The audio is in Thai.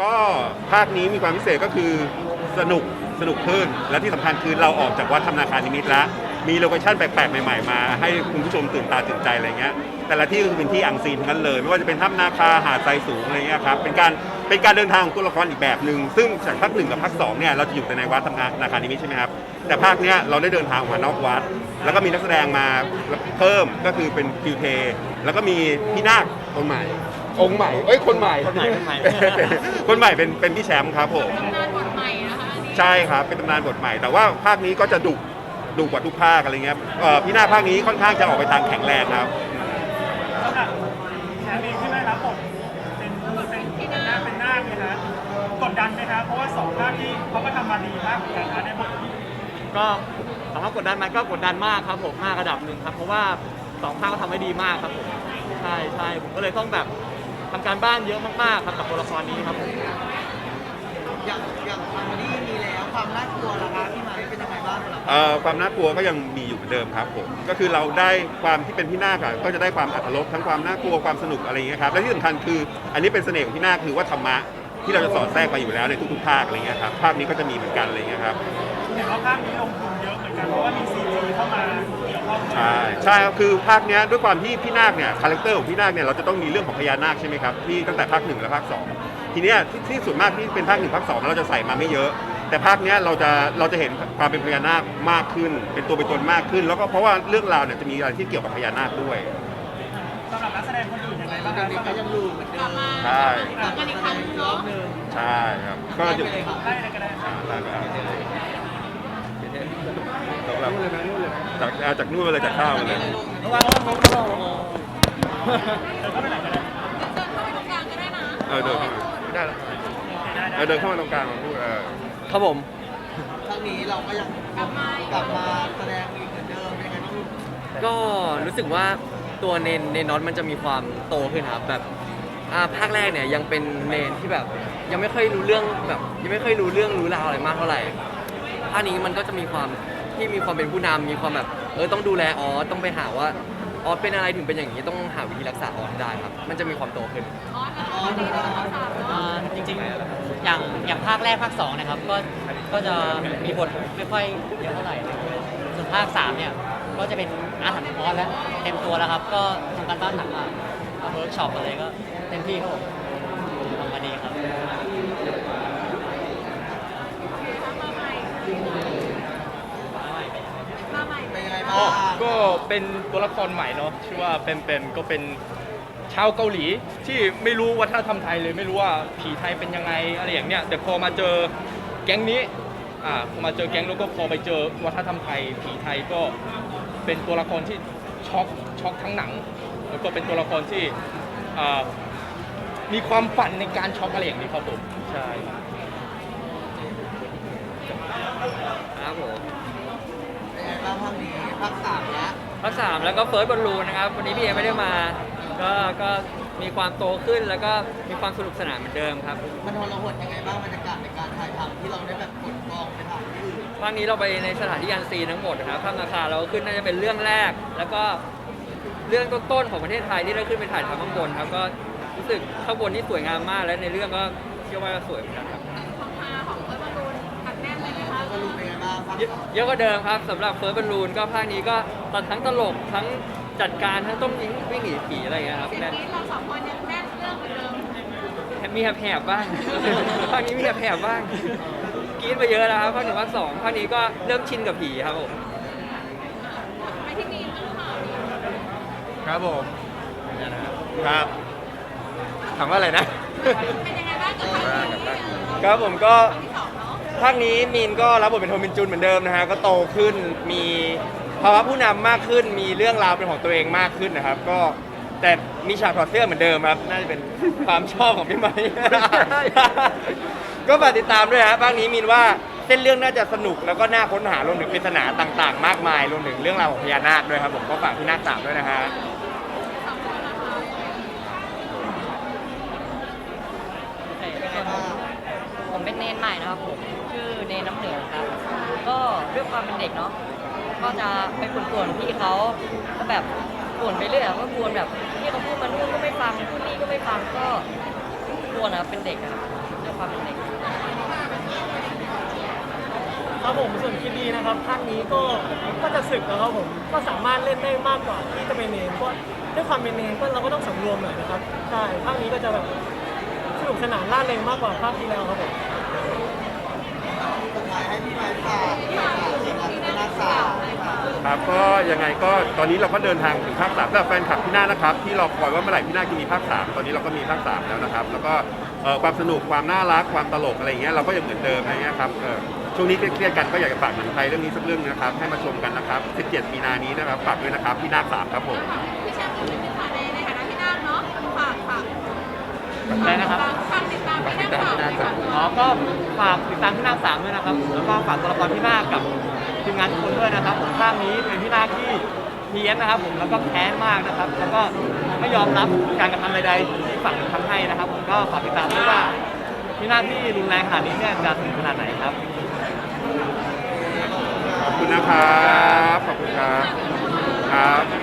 ก็ภาคนี้มีความพิเศษก็คือสนุกสนุกขึ้น และที่สำคัญคือเราออกจากวัดธรรมนาคารนิมิตแล้วมีโลเคชั่นแปลกๆ ใหม่ๆ มา ให้คุณผู้ชมตื่นตาตื่นใจอะไรเงี้ยแต่ละที่ก็คือเป็นที่อังซีนทั้งนั้นเลย ไม่ว่าจะเป็นถ้ำนาคาหาดทรายสูงอะไรเงี้ยครับเป็นการเป็นการเดินทางของตัวละครอีกแบบหนึ่งซึ่งจากภาคหนึ่งกับภาคสองเนี่ยเราจะอยู่แต่ในวัดธรรมนาคารนิมิตใช่ไหมครับแต่ภาคเนี้ยเราได้เดินทางออกมานอกวัด แล้วก็มีนักแสดงมาเพิ่มก็คือเป็นคิวเทแล้วก็มีพี่นาคคนใหม่ องค์ใหม่เอ้ยคนใหม่คนใหม่คนใหม่ คนใหม่เป็นเป็นพี่แชมป์ครับผมตำนานบทใหม่นะคะอันนี้ใช่ครับเป็นตำนานบทใหม่ แต่ว่าภาคนี้ก็จะดุดุกว่าทุกภาคอะไรเงี้ยเอ่อพี่หน้าภาคนี้ค่อนข้างจะออกไปทางแข็งแรงครับ สำหรับแชมป์เองที่ได้รับบทเป็นเป็นเป็นหน้าเป็นหน้าเนี่ยนะกดดันไหมครับเพราะว่าสองภาคที่เขาก็ทำมาดีมากเหมือนกันนะในบทที่ก็ถามว่ากดดันไหมก็กดดันมากครับผมมากระดับหนึ่งครับ เพราะว่าสองภาคก็ทำไว้ดีมากครับผมใช่ใช่ผมก็เลยต้องแบบ ทำการบ้านเยอะมากๆครับกับตัวละครนี้ครับผมอย่างอย่างคอมเมดี้มีแล้วความน่ากลัวล่ะคะพี่ไม้เป็นยังไงบ้างสำหรับเอ่อความน่ากลัวก็ยังมีอยู่เหมือนเดิมครับผมก็คือเราได้ความที่เป็นพี่นาคอะก็จะได้ความอัตลกทั้งความน่ากลัวความสนุกอะไรอย่างเงี้ยครับและที่สำคัญคืออันนี้เป็นเสน่ห์ของพี่นาคคือว่าธรรมะที่เราจะสอดแทรกมาอยู่แล้วในทุกๆภาคอะไรเงี้ยครับภาคนี้ก็จะมีเหมือนกันอะไรเงี้ยครับ เห็นว่าภาคนี้ลงทุนเยอะเหมือนกันเพราะว่ามีซีจีเข้ามาเกี่ยวข้องด้วยใช่ใช่ครับคือภาคเนี้ยด้วยความที่พี่นาคเนี่ยคาแรคเตอร์ของพี่นาคเนี่ยเราจะต้องมีเรื่องของพญานาคใช่ไหมครับที่ตั้งแต่ภาคหนึ่งและภาคสองทีเนี้ยที่ที่ส่วนมากที่เป็นภาคหนึ่งภาคสองเราจะใส่มาไม่เยอะ แต่ภาคเนี้ยเราจะเราจะเห็นความเป็นพญานาคมากขึ้น เป็นตัวเป็นตนมากขึ้น แล้วก็เพราะว่าเรื่องราวเนี่ยจะมีอะไรที่เกี่ยวกับพญานาคด้วยสำหรับนักแสดงคนอื่นยังไงบ้างคตอรันนี้ก็บยังรู้เหมือนเดิกลับมมาใช่กลับกันอีกครั้งเนาะใช่ครับก็จะได้เลยครับได้เลยก็ได้อ่าได้ครับ สำหรับจากอ่าจากนู่นมาเลยจากข้าวมาเลยระวังระวังระวังระวังเดินเข้าไปไหนก็ได้เดินเข้าไปตรงกลางก็ได้นะเออเดินเข้ามาได้แล้วเออเดินเข้ามาตรงกลางของพูดเออครับผม ครั้งนี้เราก็ยังกลับมากลับมาแสดงอีกเหมือนเดิมเป็นยังไงบ้างก็รู้สึกว่าตัวเนนเนนน็อตมันจะมีความโตขึ้นครับแบบอ่าภาคแรกเนี่ยยังเป็นเนนที่แบบยังไม่ค่อยรู้เรื่องแบบยังไม่ค่อยรู้เรื่องรู้ราวอะไรมากเท่าไหร่ ภาคนี้มันก็จะมีความที่มีความเป็นผู้นำมีความแบบเออต้องดูแลออสต้องไปหาว่าออสเป็นอะไรถึงเป็นอย่างนี้ต้องหาวิธีรักษาออสให้ได้ครับ มันจะมีความโตขึ้นอ๋อนะคะวันนี้เราต้องสามอ่าจริงๆ อย่างอย่างภาคแรกภาคสองนะครับก็ก็จะมีบทไม่ค่อยเยอะเท่าไหร่เลยส่วนภาคสามเนี่ยก็จะเป็นอาถรรพ์ออสแล้วเต็มตัวแล้วครับ ก็ทำการบ้านหนักมากเวิร์กช็อปอะไรก็เต็มที่ครับผมทำมาดีครับ มาใหม่มาใหม่ เป็นยังไง อ๋อก็เป็นตัวละครใหม่เนาะชื่อว่าเป็นเป็นก็เป็นชาวเกาหลีที่ไม่รู้วัฒนธรรมไทยเลยไม่รู้ว่าผีไทยเป็นยังไงอะไรอย่างเนี้ยแต่พอมาเจอแก๊งนี้อ่าพอมาเจอแก๊งแล้วก็พอไปเจอวัฒนธรรมไทยผีไทยก็เป็นตัวละครที่ช็อกช็อกทั้งหนัง แล้วก็เป็นตัวละครที่อ่ามีความฝันในการช็อกอะไรอย่างนี้ครับผมใช่ครับผม เป็นยังไงบ้างภาคนี้ภาคสามแล้วภาคสามแล้วก็เฟิร์สบอลลูนนะครับ วันนี้พี่เอไม่ได้มา ก็ก็มีความโตขึ้นแล้วก็มีความสนุกสนานเหมือนเดิมครับมันทรหดยังไงบ้างบรรยากาศในการถ่ายทำที่เราได้แบบกดกองไปถ่ายที่อื่นครั้งนี้เราไปในสถานที่อันซีนทั้งหมดนะครับภาพนาคาเราขึ้นน่าจะเป็นเรื่องแรก แล้วก็เรื่องต้นๆของประเทศไทยที่ได้ขึ้นไปถ่ายทำข้างบนครับก็รู้สึกข้างบนที่สวยงามมากและในเรื่องก็เชื่อว่าสวยเหมือนกันครับ เป็นยังไงบ้างภาคเยอะเยอะกว่าเดิมครับสำหรับเฟิร์สบอลลูนก็ภาคนี้ก็ตัดทั้งตลกทั้งจัดการทั้งต้องวิ่งวิ่งหนีผีอะไรอย่างเงี้ยครับเสียงแน่น นี้เราสองคนยังแน่นเรื่องเหมือนเดิมมีแผบๆบ้าง ภาคนี้มีแผบๆบ้างกรีดไปเยอะแล้วครับภาคหนึ่งภาคสองภาคนี้ก็เริ่มชินกับผีครับผมไปที่มีนบ้างค่ะครับผมครับถามว่าอะไรนะ เป็นยังไงบ้างกับภาคนี้ ครับผมก็ที่สองเนาะ ภาคนี้มีนก็รับบทเป็นโทมินจุนเหมือนเดิมนะฮะก็โตขึ้นมีภาวะผู้นำมากขึ้นมีเรื่องราวเป็นของตัวเองมากขึ้นนะครับ ก็แต่มีฉากถอดเสื้อเหมือนเดิมครับ น่าจะเป็นความชอบของพี่ไม้ ก็ฝากติดตามด้วยฮะภาคนี้มีนว่าเส้นเรื่องน่าจะสนุกแล้วก็น่าค้นหารวมถึงปริศนาต่างๆ มากมายรวมถึงเรื่องราวของพญานาคด้วยครับผมก็ฝากพี่นาคสามด้วยนะฮะสองคนนะคะผมเป็นเนนใหม่นะครับผม ชื่อเนน้ำเหนือครับ ก็ด้วยความเป็นเด็กเนาะก็จะไปป่วนๆพี่เขาก็แบบป่วนไปเรื่อยก็กวนแบบพี่เขาพูดมานู่นก็ไม่ฟังพูดนี่ก็ไม่ฟังก็กวนนะครับเป็นเด็กอะครับความเป็นเด็ก ครับผมส่วนคิดดีนะครับภาคนี้ก็ก็จะสึกนะครับผมก็สามารถเล่นได้มากกว่าที่จะเป็นเนนก็ด้วยความเป็นเนนก็เราก็ต้องสำรวมหน่อยนะครับใช่ภาคนี้ก็จะแบบสนุกสนานล่าเริงมากกว่าภาคที่แล้วครับผม สุดท้ายให้พี่ไม้ฝากฝากผลงานที่น่าสาวค่ะครับก็ยังไงก็ตอนนี้เราก็เดินทางถึงภาคสามสำหรับแฟนคลับพี่หน้านะครับที่รอคอยว่าเมื่อไหร่พี่หน้าจะมีภาคสามตอนนี้เราก็มีภาคสามแล้วนะครับ แล้วก็เอ่อความสนุกความน่ารักความตลกอะไรอย่างเงี้ยเราก็ยังเหมือนเดิมอะไรเงี้ยครับเอ่อช่วงนี้เครียดๆกันก็อยากจะฝากหนังไทยเรื่องนี้สักเรื่องนะครับให้มาชมกันนะครับ 17 มีนานี้นะครับฝากด้วยนะครับพี่หน้าคสามครับผม พี่ชมป์อีกนิ ได้นะครับฝากติดตามพี่นาคสามอ๋อก็ฝากติดตามพี่นาคสามด้วยนะครับ แล้วก็ฝากตัวละครพี่นาคกับทีมงานทุกคนด้วยนะครับ ผมภาพนี้เป็นพี่นาคที่เพี้ยนนะครับ ผมแล้วก็แค้นมากนะครับ แล้วก็ไม่ยอมรับการกระทำใดๆที่ฝั่งทำให้นะครับ ผมก็ฝากติดตามด้วยว่าพี่นาคที่รุนแรงขนาดนี้เนี่ยจะถึงขนาดไหนครับขอบคุณนะครับขอบคุณครับครับ